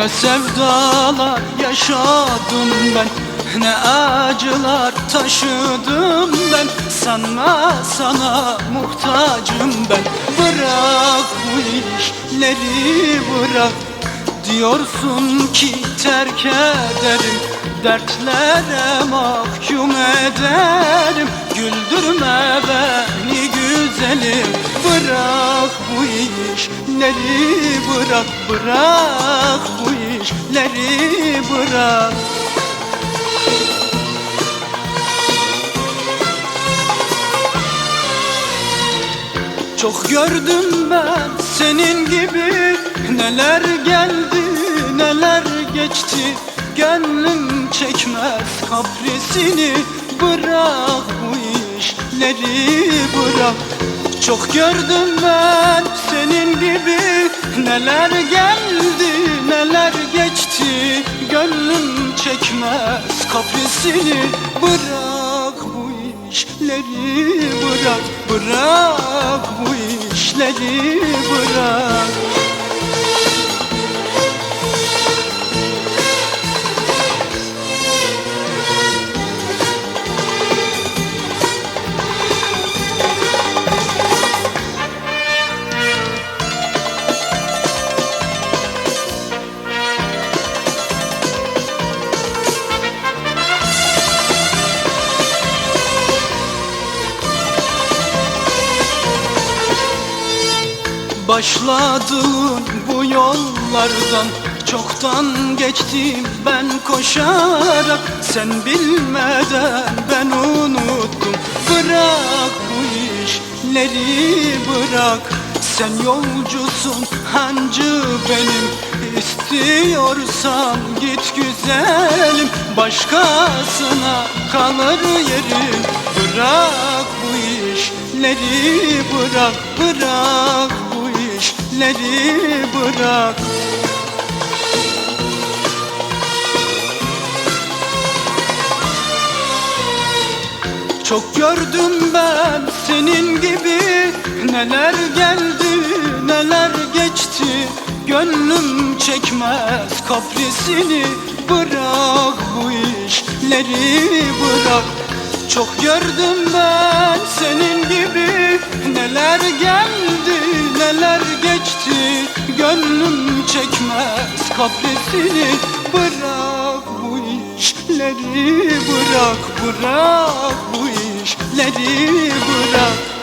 Ne sevdalar yaşadım ben Ne acılar taşıdım ben. Sanma sana muhtacım ben Bırak bu işleri bırak. Diyorsun ki terk ederim Dertlere mahkum ederim. Güldürme işleri bırak Bırak bu işleri bırak. Çok gördüm ben senin gibi Neler geldi neler geçti. Gönlüm çekmez kaprisini Bırak bu işleri bırak Çok gördüm ben senin gibi. Neler geldi neler geçti. Gönlüm çekmez kaprisini. Bırak bu işleri bırak Bırak bu işleri bırak Başladığın bu yollardan. Çoktan geçtim ben koşarak. Sen bilmeden ben unuttum. Bırak bu işleri bırak. Sen yolcusun hancı benim. İstiyorsan git güzelim. Başkasına kalır yerim. Bırak bu işleri bırak Bırak bu işleri bırak. Çok gördüm ben senin gibi Neler geldi neler geçti. Gönlüm çekmez kaprisini Bırak bu işleri bırak. Çok gördüm ben Gönlüm çekmez kaprisini Bırak bu işleri bırak Bırak bu işleri bırak